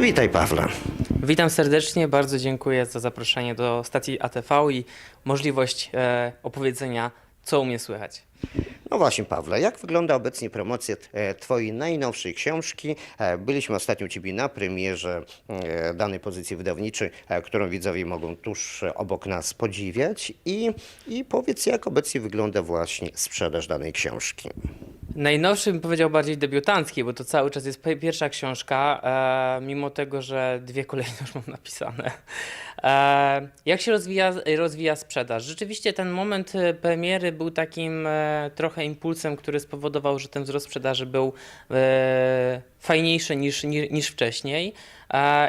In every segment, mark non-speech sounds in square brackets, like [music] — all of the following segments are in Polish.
Witaj Pawle. Witam serdecznie, bardzo dziękuję za zaproszenie do stacji ATV i możliwość e, opowiedzenia, co u mnie słychać. No właśnie Pawle, jak wygląda obecnie promocja e, Twojej najnowszej książki? E, Byliśmy ostatnio u Ciebie na premierze e, danej pozycji wydawniczej, którą widzowie mogą tuż obok nas podziwiać i, i powiedz jak obecnie wygląda właśnie sprzedaż danej książki. Najnowszy bym powiedział bardziej debiutancki, bo to cały czas jest pi- pierwsza książka, e, mimo tego, że dwie kolejne już mam napisane. E, jak się rozwija, rozwija sprzedaż? Rzeczywiście ten moment e, premiery był takim e, trochę impulsem, który spowodował, że ten wzrost sprzedaży był e, fajniejszy niż, niż, niż wcześniej.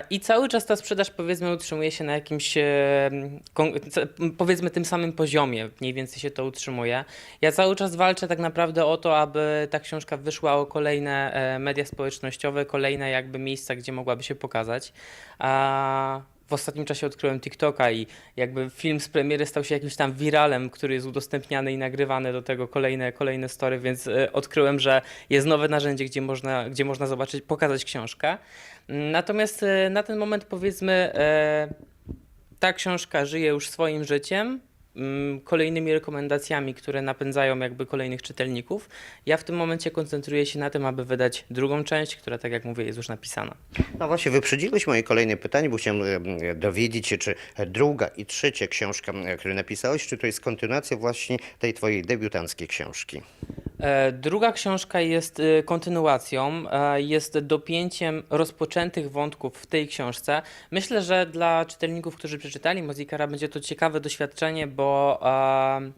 I cały czas ta sprzedaż powiedzmy utrzymuje się na jakimś e, powiedzmy tym samym poziomie, mniej więcej się to utrzymuje. Ja cały czas walczę tak naprawdę o to, aby ta książka wyszła o kolejne e, media społecznościowe, kolejne jakby miejsca, gdzie mogłaby się pokazać. W ostatnim czasie odkryłem TikToka i jakby film z premiery stał się jakimś tam wiralem, który jest udostępniany i nagrywany do tego kolejne, kolejne story, więc e, odkryłem, że jest nowe narzędzie, gdzie można, gdzie można zobaczyć, pokazać książkę. Natomiast e, na ten moment powiedzmy e, ta książka żyje już swoim życiem, kolejnymi rekomendacjami, które napędzają jakby kolejnych czytelników. Ja w tym momencie koncentruję się na tym, aby wydać drugą część, która tak jak mówię jest już napisana. No właśnie, wyprzedziłeś moje kolejne pytanie, bo chciałem e, dowiedzieć się, czy druga i trzecia książka, e, które napisałeś, czy to jest kontynuacja właśnie tej Twojej debiutanckiej książki? E, Druga książka jest kontynuacją, jest dopięciem rozpoczętych wątków w tej książce. Myślę, że dla czytelników, którzy przeczytali Mozikara, będzie to ciekawe doświadczenie, bo e,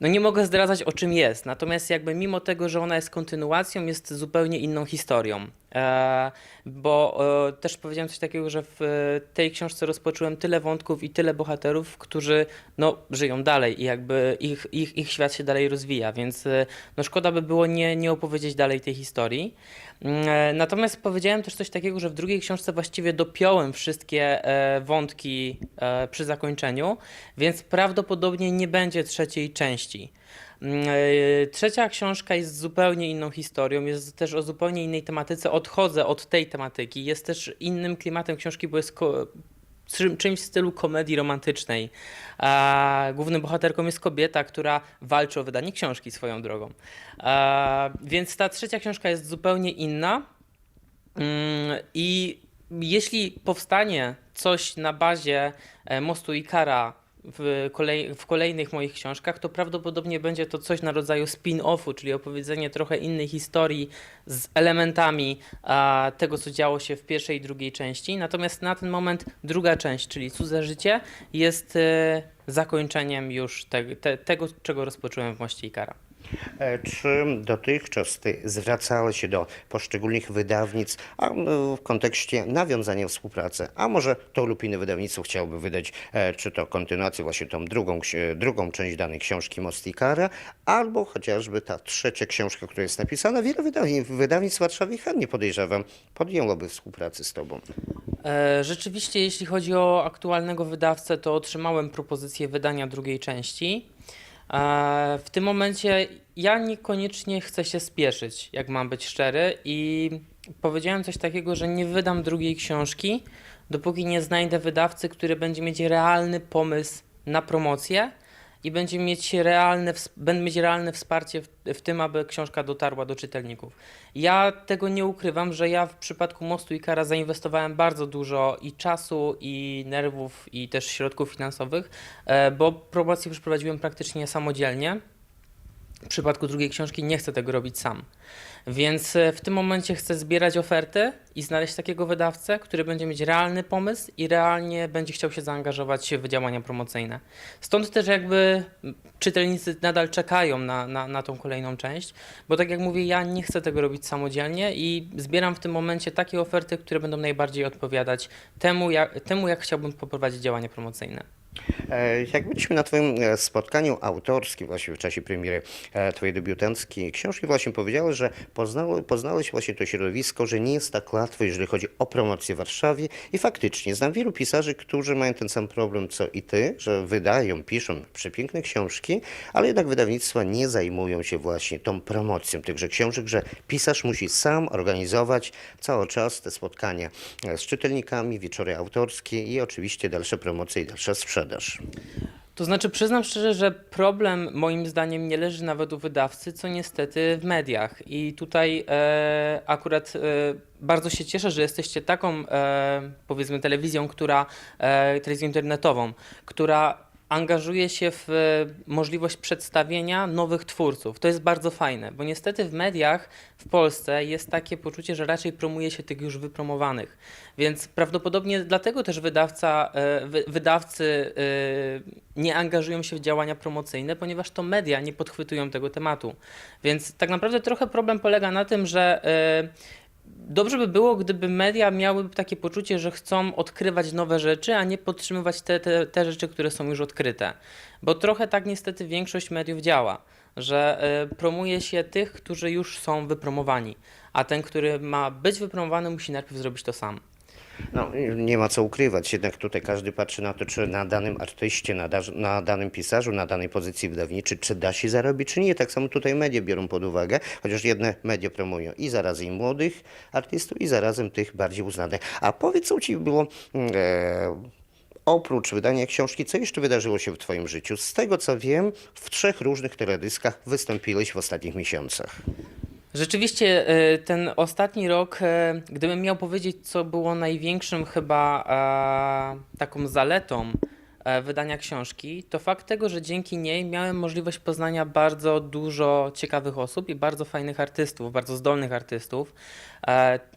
no nie mogę zdradzać o czym jest, natomiast jakby mimo tego, że ona jest kontynuacją, jest zupełnie inną historią. E, bo e, też powiedziałem coś takiego, że w e, tej książce rozpocząłem tyle wątków i tyle bohaterów, którzy no, żyją dalej i jakby ich, ich, ich świat się dalej rozwija, więc no, szkoda by było nie, nie opowiedzieć dalej tej historii. Mm, Natomiast powiedziałem też coś takiego, że w drugiej książce właściwie dopiąłem wszystkie wątki przy zakończeniu, więc prawdopodobnie nie będzie trzeciej części. Mm, e, Trzecia książka jest zupełnie inną historią, jest też o zupełnie innej tematyce. Odchodzę od tej tematyki. Jest też innym klimatem książki, bo jest czymś w stylu komedii romantycznej. A głównym bohaterką jest kobieta, która walczy o wydanie książki swoją drogą. Więc ta trzecia książka jest zupełnie inna. Mm, I jeśli powstanie coś na bazie e, Mostu Ikara w, kolej, w kolejnych moich książkach, to prawdopodobnie będzie to coś na rodzaju spin-offu, czyli opowiedzenie trochę innej historii z elementami a, tego, co działo się w pierwszej i drugiej części. Natomiast na ten moment druga część, czyli Cudze Życie, jest e, zakończeniem już te, te, tego, czego rozpocząłem w Moście Ikara. E, Czy dotychczas ty zwracałeś się do poszczególnych wydawnictw a, w kontekście nawiązania współpracy? A może to lub inne wydawnictwo chciałoby wydać, e, czy to kontynuację, właśnie tą drugą, drugą część danej książki Mostikara, albo chociażby ta trzecia książka, która jest napisana. Wiele wydawnictw, wydawnictw w Warszawie chętnie podejrzewam, podjęłoby współpracę z tobą. E, Rzeczywiście, jeśli chodzi o aktualnego wydawcę, to otrzymałem propozycję wydania drugiej części. W tym momencie ja niekoniecznie chcę się spieszyć, jak mam być szczery, i powiedziałem coś takiego, że nie wydam drugiej książki, dopóki nie znajdę wydawcy, który będzie mieć realny pomysł na promocję i będzie mieć realne, będę mieć realne wsparcie w, w tym, aby książka dotarła do czytelników. Ja tego nie ukrywam, że ja w przypadku Mostu i Kara zainwestowałem bardzo dużo i czasu, i nerwów, i też środków finansowych, e, bo promocję przeprowadziłem praktycznie samodzielnie. W przypadku drugiej książki nie chcę tego robić sam. Więc e, w tym momencie chcę zbierać oferty i znaleźć takiego wydawcę, który będzie mieć realny pomysł i realnie będzie chciał się zaangażować w działania promocyjne. Stąd też jakby czytelnicy nadal czekają na, na, na tą kolejną część, bo tak jak mówię, ja nie chcę tego robić samodzielnie i zbieram w tym momencie takie oferty, które będą najbardziej odpowiadać temu, jak, temu, jak chciałbym poprowadzić działania promocyjne. E, Jak byliśmy na Twoim e, spotkaniu autorskim, właśnie w czasie premiery e, Twojej debiutanckiej książki, właśnie powiedziałeś, że poznało, poznałeś właśnie to środowisko, że nie jest tak łatwo, jeżeli chodzi o promocję w Warszawie. I faktycznie znam wielu pisarzy, którzy mają ten sam problem co i Ty, że wydają, piszą przepiękne książki, ale jednak wydawnictwa nie zajmują się właśnie tą promocją tychże książek, że pisarz musi sam organizować cały czas te spotkania z czytelnikami, wieczory autorskie i oczywiście dalsze promocje i dalsza sprzedaż. To znaczy, przyznam szczerze, że problem moim zdaniem nie leży nawet u wydawcy, co niestety w mediach. I tutaj e, akurat e, bardzo się cieszę, że jesteście taką, e, powiedzmy, telewizją, która, e, telewizją internetową, która angażuje się w e, możliwość przedstawienia nowych twórców. To jest bardzo fajne, bo niestety w mediach w Polsce jest takie poczucie, że raczej promuje się tych już wypromowanych. Więc prawdopodobnie dlatego też wydawca, e, wy, wydawcy e, nie angażują się w działania promocyjne, ponieważ to media nie podchwytują tego tematu. Więc tak naprawdę trochę problem polega na tym, że Dobrze by było, gdyby media miały takie poczucie, że chcą odkrywać nowe rzeczy, a nie podtrzymywać te, te, te rzeczy, które są już odkryte. Bo trochę tak niestety większość mediów działa, że y, promuje się tych, którzy już są wypromowani, a ten, który ma być wypromowany, musi najpierw zrobić to sam. No, nie ma co ukrywać, jednak tutaj każdy patrzy na to, czy na danym artyście, na, da, na danym pisarzu, na danej pozycji wydawniczej, czy da się zarobić, czy nie. Tak samo tutaj media biorą pod uwagę, chociaż jedne media promują i zarazem i młodych artystów, i zarazem tych bardziej uznanych. A powiedz, co Ciebie było mm, e, oprócz wydania książki, co jeszcze wydarzyło się w Twoim życiu? Z tego co wiem, w trzech różnych teledyskach wystąpiłeś w ostatnich miesiącach. Rzeczywiście e, ten ostatni rok, e, gdybym miał powiedzieć, co było największym chyba e, taką zaletą wydania książki, to fakt tego, że dzięki niej miałem możliwość poznania bardzo dużo ciekawych osób i bardzo fajnych artystów, bardzo zdolnych artystów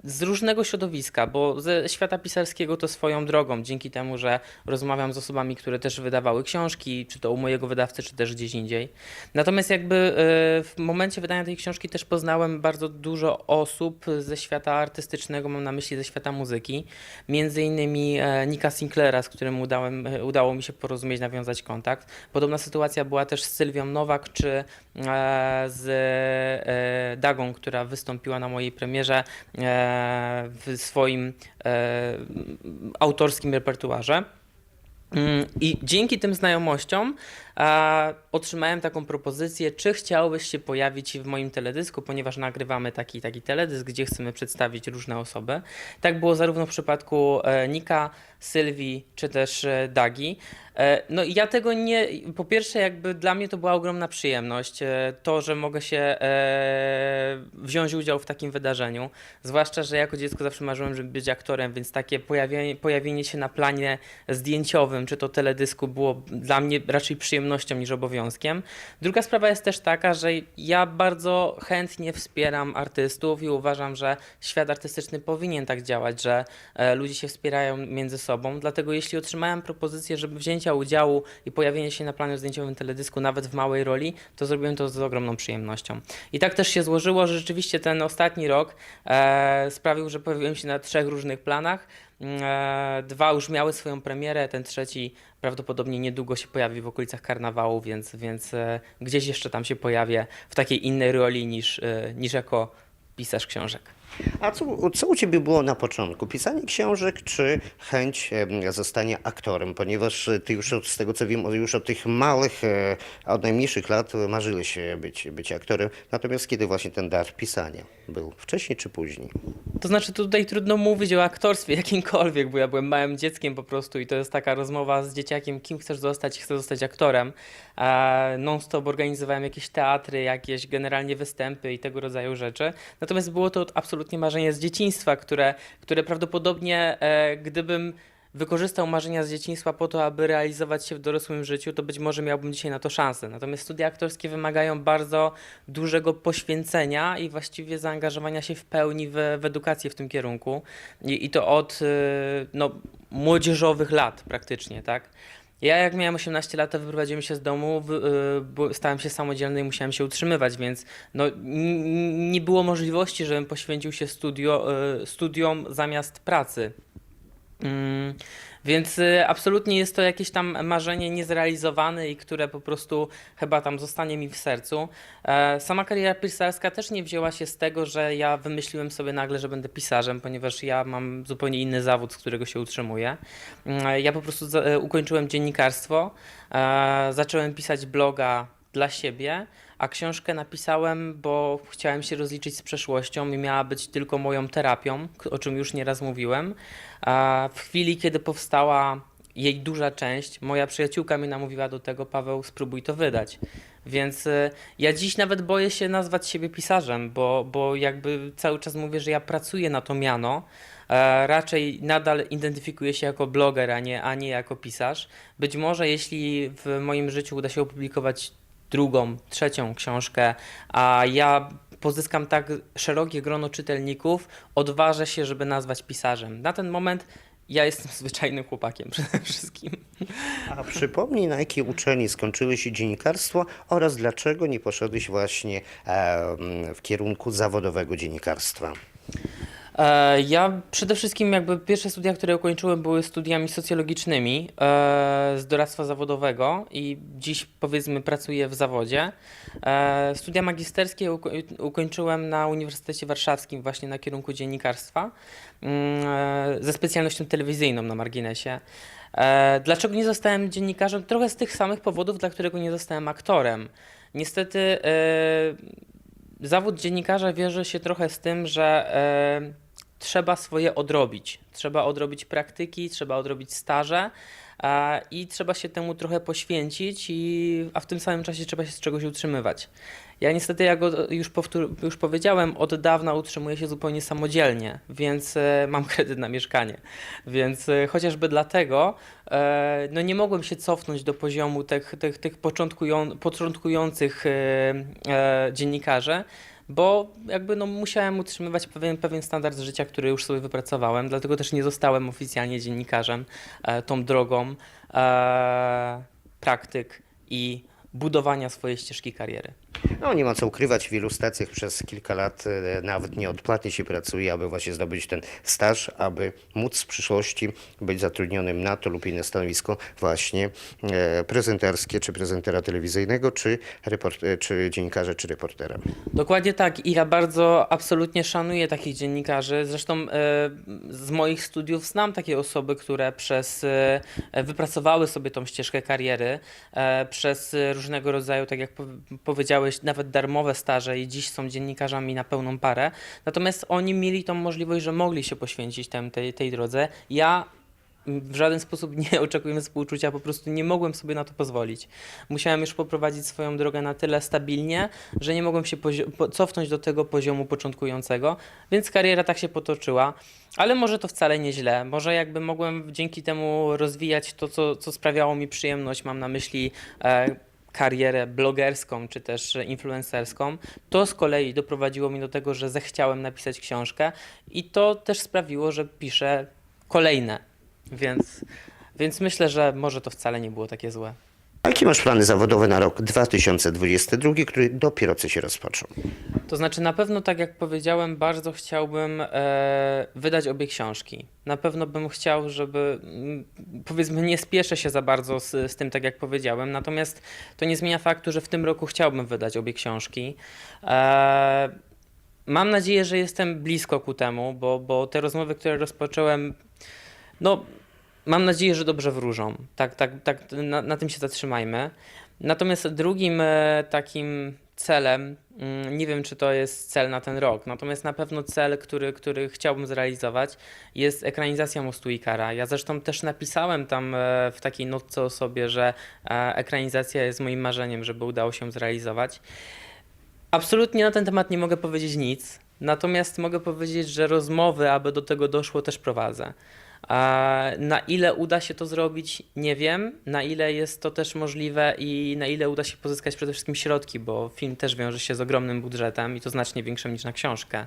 z różnego środowiska, bo ze świata pisarskiego to swoją drogą, dzięki temu, że rozmawiam z osobami, które też wydawały książki, czy to u mojego wydawcy, czy też gdzieś indziej. Natomiast jakby e, w momencie wydania tej książki też poznałem bardzo dużo osób ze świata artystycznego, mam na myśli ze świata muzyki, między innymi e, Nika Sinclaira, z którym udałem, e, udało mi się porozumieć, nawiązać kontakt. Podobna sytuacja była też z Sylwią Nowak, czy e, z e, Dagą, która wystąpiła na mojej premierze e, w swoim e, autorskim repertuarze. Mm, I dzięki tym znajomościom e, otrzymałem taką propozycję, czy chciałbyś się pojawić w moim teledysku, ponieważ nagrywamy taki taki teledysk, gdzie chcemy przedstawić różne osoby. Tak było zarówno w przypadku e, Nika, Sylwii, czy też e, Dagi. E, no ja tego nie, po pierwsze jakby dla mnie to była ogromna przyjemność, to, że mogę się wziąć udział w takim wydarzeniu, zwłaszcza, że jako dziecko zawsze marzyłem, żeby być aktorem, więc takie pojawienie, pojawienie się na planie zdjęciowym, czy to teledysku było dla mnie raczej przyjemnością niż obowiązkiem. Druga sprawa jest też taka, że ja bardzo chętnie wspieram artystów i uważam, że świat artystyczny powinien tak działać, że e, ludzie się wspierają między sobą. Dlatego jeśli otrzymałem propozycję, żeby wzięcia udziału i pojawienie się na planie zdjęciowym teledysku nawet w małej roli, to zrobiłem to z ogromną przyjemnością. I tak też się złożyło, że rzeczywiście ten ostatni rok e, sprawił, że pojawiłem się na trzech różnych planach. E, dwa już miały swoją premierę, ten trzeci prawdopodobnie niedługo się pojawi w okolicach karnawału, więc, więc e, gdzieś jeszcze tam się pojawię w takiej innej roli niż, e, niż jako pisarz książek. A co, co u Ciebie było na początku? Pisanie książek czy chęć zostania aktorem? Ponieważ Ty już od, z tego co wiem, już od tych małych, e, od najmniejszych lat marzyłeś e, być, być aktorem. Natomiast kiedy właśnie ten dar pisania był? Wcześniej czy później? To znaczy tutaj trudno mówić o aktorstwie [laughs] jakimkolwiek, bo ja byłem małym dzieckiem po prostu i to jest taka rozmowa z dzieciakiem, kim chcesz zostać, chcę zostać aktorem. Non-stop organizowałem jakieś teatry, jakieś generalnie występy i tego rodzaju rzeczy. Natomiast było to absolutnie marzenie z dzieciństwa, które, które prawdopodobnie e, gdybym wykorzystał marzenia z dzieciństwa po to, aby realizować się w dorosłym życiu, to być może miałbym dzisiaj na to szansę. Natomiast studia aktorskie wymagają bardzo dużego poświęcenia i właściwie zaangażowania się w pełni w, w edukację w tym kierunku. I, i to od y, no, młodzieżowych lat praktycznie, tak? Ja jak miałem 18 lat, to wyprowadziłem się z domu, y, stałem się samodzielny i musiałem się utrzymywać, więc no, nie było możliwości, żebym poświęcił się studio, y, studiom zamiast pracy. Mm, Więc y, absolutnie jest to jakieś tam marzenie niezrealizowane i które po prostu chyba tam zostanie mi w sercu. E, Sama kariera pisarska też nie wzięła się z tego, że ja wymyśliłem sobie nagle, że będę pisarzem, ponieważ ja mam zupełnie inny zawód, z którego się utrzymuję. Mm, Ja po prostu e, ukończyłem dziennikarstwo, e, zacząłem pisać bloga dla siebie, a książkę napisałem, bo chciałem się rozliczyć z przeszłością i miała być tylko moją terapią, o czym już nieraz mówiłem. A w chwili, kiedy powstała jej duża część, moja przyjaciółka mnie namówiła do tego, Paweł, spróbuj to wydać. Więc y, ja dziś nawet boję się nazwać siebie pisarzem, bo, bo jakby cały czas mówię, że ja pracuję na to miano. E, raczej nadal identyfikuję się jako bloger, a nie, a nie jako pisarz. Być może jeśli w moim życiu uda się opublikować drugą, trzecią książkę, a ja pozyskam tak szerokie grono czytelników, odważę się, żeby nazwać pisarzem. Na ten moment ja jestem [laughs] zwyczajnym chłopakiem przede wszystkim. A przypomnij, na jakiej uczelni skończyłeś dziennikarstwo oraz dlaczego nie poszedłeś właśnie w kierunku zawodowego dziennikarstwa? E, Ja przede wszystkim jakby pierwsze studia, które ukończyłem były studiami socjologicznymi e, z doradztwa zawodowego i dziś powiedzmy pracuję w zawodzie. E, Studia magisterskie uko- ukończyłem na Uniwersytecie Warszawskim właśnie na kierunku dziennikarstwa mm, ze specjalnością telewizyjną na marginesie. Dlaczego nie zostałem dziennikarzem? Trochę z tych samych powodów, dla którego nie zostałem aktorem. Niestety zawód dziennikarza wiąże się trochę z tym, że trzeba swoje odrobić. Trzeba odrobić praktyki, trzeba odrobić staże i trzeba się temu trochę poświęcić, i, a w tym samym czasie trzeba się z czegoś utrzymywać. Ja niestety, jak już, powtór, już powiedziałem, od dawna utrzymuję się zupełnie samodzielnie, więc e, mam kredyt na mieszkanie. Więc e, chociażby dlatego e, no nie mogłem się cofnąć do poziomu tych, tych, tych początkują, początkujących dziennikarzy, bo jakby no musiałem utrzymywać pewien, pewien standard życia, który już sobie wypracowałem, dlatego też nie zostałem oficjalnie dziennikarzem e, tą drogą e, praktyk i budowania swojej ścieżki kariery. No nie ma co ukrywać, w wielu stacjach przez kilka lat e, nawet nieodpłatnie się pracuje, aby właśnie zdobyć ten staż, aby móc w przyszłości być zatrudnionym na to lub inne stanowisko właśnie e, prezenterskie, czy prezentera telewizyjnego, czy, report, e, czy dziennikarza, czy reportera. Dokładnie tak. I ja bardzo absolutnie szanuję takich dziennikarzy. Zresztą z moich studiów znam takie osoby, które przez wypracowały sobie tą ścieżkę kariery, przez różnego rodzaju, tak jak po- powiedziałeś, nawet darmowe staże i dziś są dziennikarzami na pełną parę. Natomiast oni mieli tą możliwość, że mogli się poświęcić tem, tej, tej drodze. Ja w żaden sposób [laughs] nie oczekuję współczucia, po prostu nie mogłem sobie na to pozwolić. Musiałem już poprowadzić swoją drogę na tyle stabilnie, że nie mogłem się cofnąć do tego poziomu początkującego, więc kariera tak się potoczyła. Ale może to wcale nieźle. Może jakby mogłem dzięki temu rozwijać to, co, co sprawiało mi przyjemność, mam na myśli e, karierę blogerską czy też influencerską. To z kolei doprowadziło mnie do tego, że zechciałem napisać książkę i to też sprawiło, że piszę kolejne. Więc, więc myślę, że może to wcale nie było takie złe. Jakie masz plany zawodowe na rok 2022, który dopiero co się rozpoczął? To znaczy, na pewno, tak jak powiedziałem, bardzo chciałbym e, wydać obie książki. Na pewno bym chciał, żeby, mm, powiedzmy, nie spieszę się za bardzo z, z tym, tak jak powiedziałem, natomiast to nie zmienia faktu, że w tym roku chciałbym wydać obie książki. E, mam nadzieję, że jestem blisko ku temu, bo, bo te rozmowy, które rozpocząłem, no, mam nadzieję, że dobrze wróżą. Tak, tak, tak na, na tym się zatrzymajmy. Natomiast drugim e, takim celem, mm, nie wiem czy to jest cel na ten rok, natomiast na pewno cel, który, który chciałbym zrealizować, jest ekranizacja Mostu Ikara. Ja zresztą też napisałem tam e, w takiej notce o sobie, że e, ekranizacja jest moim marzeniem, żeby udało się zrealizować. Absolutnie na ten temat nie mogę powiedzieć nic, natomiast mogę powiedzieć, że rozmowy, aby do tego doszło, też prowadzę. Na ile uda się to zrobić, nie wiem. Na ile jest to też możliwe i na ile uda się pozyskać przede wszystkim środki, bo film też wiąże się z ogromnym budżetem i to znacznie większym niż na książkę.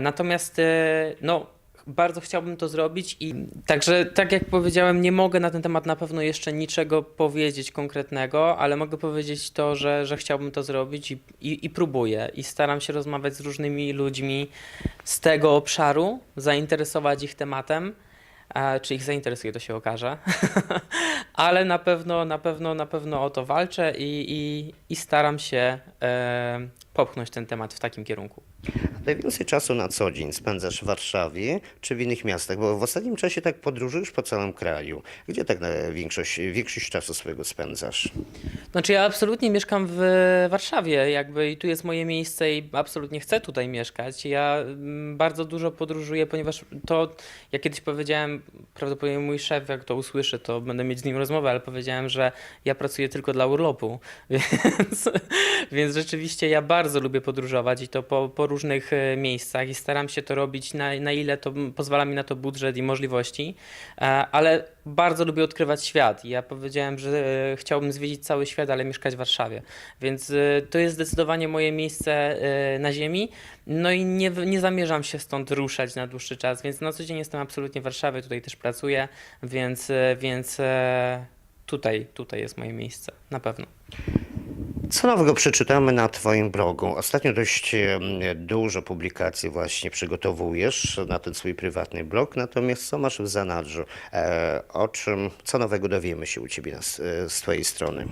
Natomiast e, no, bardzo chciałbym to zrobić i także, tak jak powiedziałem, nie mogę na ten temat na pewno jeszcze niczego powiedzieć konkretnego, ale mogę powiedzieć to, że, że chciałbym to zrobić i, i, i próbuję. I staram się rozmawiać z różnymi ludźmi z tego obszaru, zainteresować ich tematem. Czy ich zainteresuje, to się okaże. [laughs] Ale na pewno, na pewno, na pewno o to walczę i, i, i staram się e, popchnąć ten temat w takim kierunku. Najwięcej czasu na co dzień spędzasz w Warszawie czy w innych miastach? Bo w ostatnim czasie tak podróżujesz po całym kraju. Gdzie tak większość, większość czasu swojego spędzasz? Znaczy ja absolutnie mieszkam w Warszawie, jakby i tu jest moje miejsce i absolutnie chcę tutaj mieszkać. Ja mm, bardzo dużo podróżuję, ponieważ to, ja kiedyś powiedziałem, prawdopodobnie mój szef jak to usłyszy, to będę mieć z nim rozmowę, ale powiedziałem, że ja pracuję tylko dla urlopu, [laughs] więc, więc rzeczywiście ja bardzo lubię podróżować i to po, po różnych miejscach i staram się to robić na, na ile to pozwala mi na to budżet i możliwości, E, ale bardzo lubię odkrywać świat. Ja powiedziałem, że e, chciałbym zwiedzić cały świat, ale mieszkać w Warszawie. Więc e, to jest zdecydowanie moje miejsce e, na ziemi. No i nie, nie zamierzam się stąd ruszać na dłuższy czas, więc na co dzień jestem absolutnie w Warszawie, tutaj też pracuję, więc, e, więc e, tutaj, tutaj jest moje miejsce, na pewno. Co nowego przeczytamy na Twoim blogu? Ostatnio dość dużo publikacji właśnie przygotowujesz na ten swój prywatny blog, natomiast co masz w zanadrzu? E, o czym, co nowego dowiemy się u Ciebie e, z Twojej strony?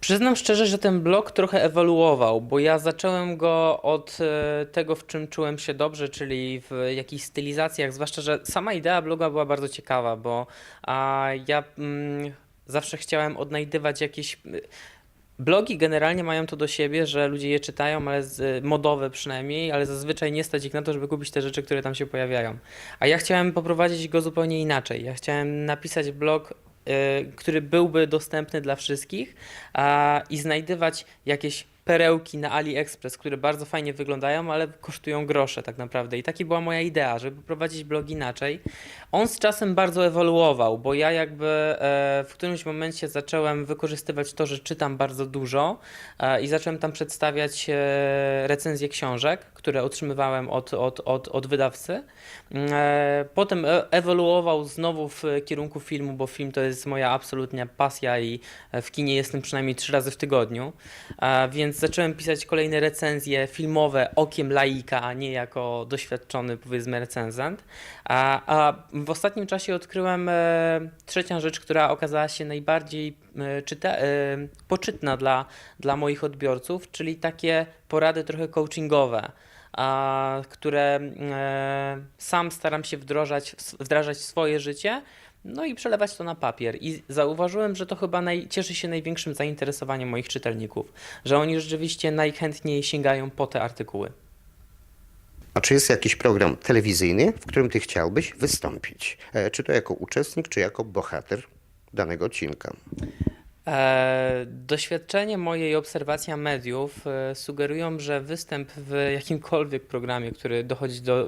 Przyznam szczerze, że ten blog trochę ewoluował, bo ja zacząłem go od e, tego, w czym czułem się dobrze, czyli w jakichś stylizacjach, zwłaszcza, że sama idea bloga była bardzo ciekawa, bo a, ja mm, zawsze chciałem odnajdywać jakieś. Blogi generalnie mają to do siebie, że ludzie je czytają, ale z, modowe przynajmniej, ale zazwyczaj nie stać ich na to, żeby kupić te rzeczy, które tam się pojawiają. A ja chciałem poprowadzić go zupełnie inaczej. Ja chciałem napisać blog, y, który byłby dostępny dla wszystkich a, i znajdywać jakieś perełki na AliExpress, które bardzo fajnie wyglądają, ale kosztują grosze tak naprawdę. I taka była moja idea, żeby prowadzić blog inaczej. On z czasem bardzo ewoluował, bo ja jakby e, w którymś momencie zacząłem wykorzystywać to, że czytam bardzo dużo e, i zacząłem tam przedstawiać e, recenzje książek, które otrzymywałem od, od, od, od wydawcy. E, Potem ewoluował znowu w kierunku filmu, bo film to jest moja absolutna pasja i w kinie jestem przynajmniej trzy razy w tygodniu. Więc zacząłem pisać kolejne recenzje filmowe okiem laika, a nie jako doświadczony powiedzmy recenzent. A, a w ostatnim czasie odkryłem e, trzecią rzecz, która okazała się najbardziej e, czyta, e, poczytna dla, dla moich odbiorców, czyli takie porady trochę coachingowe a, które sam staram się wdrożać, wdrażać w swoje życie, no i przelewać to na papier. I zauważyłem, że to chyba naj, cieszy się największym zainteresowaniem moich czytelników, że oni rzeczywiście najchętniej sięgają po te artykuły. A czy jest jakiś program telewizyjny, w którym Ty chciałbyś wystąpić? E, czy to jako uczestnik, czy jako bohater danego odcinka? E, doświadczenie moje i obserwacja mediów e, sugerują, że występ w jakimkolwiek programie, który dochodzi do e,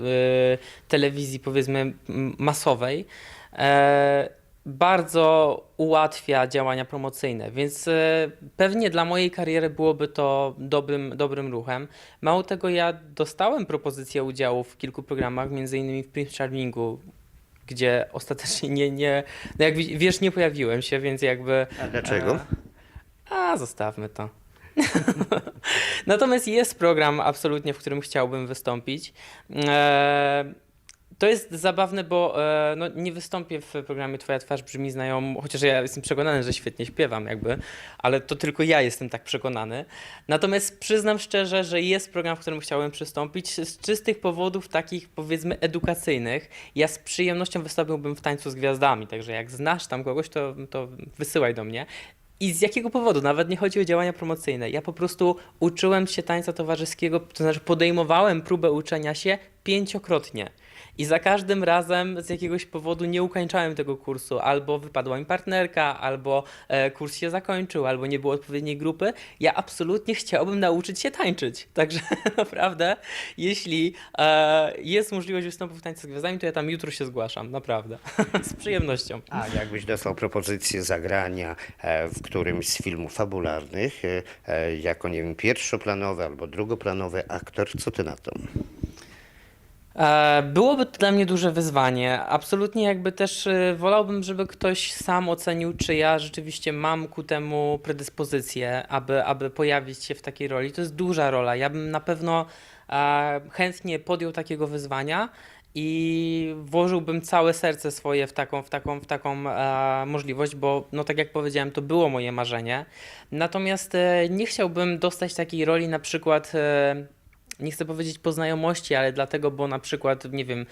telewizji, powiedzmy masowej, e, bardzo ułatwia działania promocyjne, więc e, pewnie dla mojej kariery byłoby to dobrym, dobrym ruchem. Mało tego, ja dostałem propozycję udziału w kilku programach, między innymi w Prince Charmingu, gdzie ostatecznie nie, nie no jak wi- wiesz, nie pojawiłem się, więc jakby... A dlaczego? A, a zostawmy to. [laughs] Natomiast jest program absolutnie, w którym chciałbym wystąpić. E, to jest zabawne, bo e, no, nie wystąpię w programie Twoja twarz brzmi znajomo, chociaż ja jestem przekonany, że świetnie śpiewam jakby, ale to tylko ja jestem tak przekonany. Natomiast przyznam szczerze, że jest program, w którym chciałem przystąpić z czystych powodów takich powiedzmy edukacyjnych. Ja z przyjemnością wystąpiłbym w Tańcu z Gwiazdami, także jak znasz tam kogoś, to, to wysyłaj do mnie. I z jakiego powodu? Nawet nie chodzi o działania promocyjne. Ja po prostu uczyłem się tańca towarzyskiego, to znaczy podejmowałem próbę uczenia się pięciokrotnie. I za każdym razem z jakiegoś powodu nie ukończałem tego kursu. Albo wypadła mi partnerka, albo e, kurs się zakończył, albo nie było odpowiedniej grupy. Ja absolutnie chciałbym nauczyć się tańczyć. [laughs] Także naprawdę, jeśli e, jest możliwość występu w tańcu z gwiazdami, to ja tam jutro się zgłaszam. Naprawdę. [laughs] z przyjemnością. A jakbyś dostał propozycję zagrania e, w którymś z filmów fabularnych, jako, nie wiem, pierwszoplanowy albo drugoplanowy aktor, co ty na to? E, Byłoby to dla mnie duże wyzwanie. Absolutnie jakby też e, wolałbym, żeby ktoś sam ocenił, czy ja rzeczywiście mam ku temu predyspozycję, aby, aby pojawić się w takiej roli. To jest duża rola. Ja bym na pewno e, chętnie podjął takiego wyzwania i włożyłbym całe serce swoje w taką, w taką, w taką możliwość, bo no tak jak powiedziałem, to było moje marzenie. Natomiast nie chciałbym dostać takiej roli na przykład nie chcę powiedzieć po znajomości, ale dlatego, bo na przykład, nie wiem,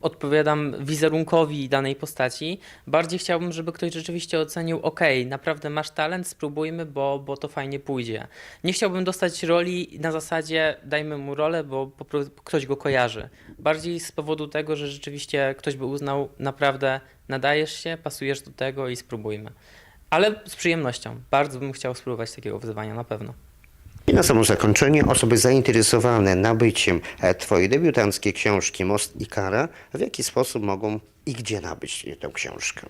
odpowiadam wizerunkowi danej postaci. Bardziej chciałbym, żeby ktoś rzeczywiście ocenił, ok, naprawdę masz talent, spróbujmy, bo, bo to fajnie pójdzie. Nie chciałbym dostać roli na zasadzie, dajmy mu rolę, bo po prostu ktoś go kojarzy. Bardziej z powodu tego, że rzeczywiście ktoś by uznał, naprawdę nadajesz się, pasujesz do tego i spróbujmy. Ale z przyjemnością. Bardzo bym chciał spróbować takiego wyzwania, na pewno. I na samo zakończenie osoby zainteresowane nabyciem e, Twojej debiutanckiej książki Most i Kara, w jaki sposób mogą i gdzie nabyć tę książkę?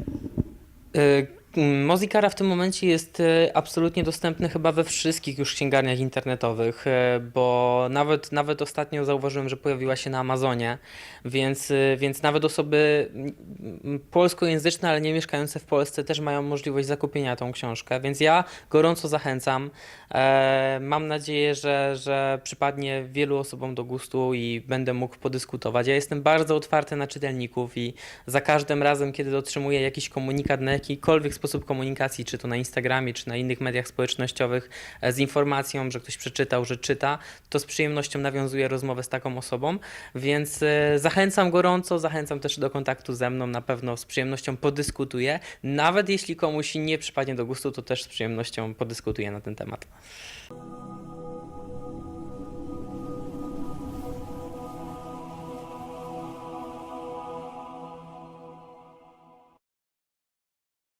Y, Mozikara w tym momencie jest y, absolutnie dostępny chyba we wszystkich już księgarniach internetowych, y, bo nawet, nawet ostatnio zauważyłem, że pojawiła się na Amazonie, więc, y, więc nawet osoby mm, polskojęzyczne, ale nie mieszkające w Polsce też mają możliwość zakupienia tą książkę, więc ja gorąco zachęcam. E, Mam nadzieję, że, że przypadnie wielu osobom do gustu i będę mógł podyskutować. Ja jestem bardzo otwarty na czytelników i za każdym razem, kiedy otrzymuję jakiś komunikat na jakikolwiek sposób komunikacji, czy to na Instagramie, czy na innych mediach społecznościowych, e, z informacją, że ktoś przeczytał, że czyta, to z przyjemnością nawiązuję rozmowę z taką osobą, więc e, zachęcam gorąco, zachęcam też do kontaktu ze mną, na pewno z przyjemnością podyskutuję. Nawet jeśli komuś nie przypadnie do gustu, to też z przyjemnością podyskutuję na ten temat.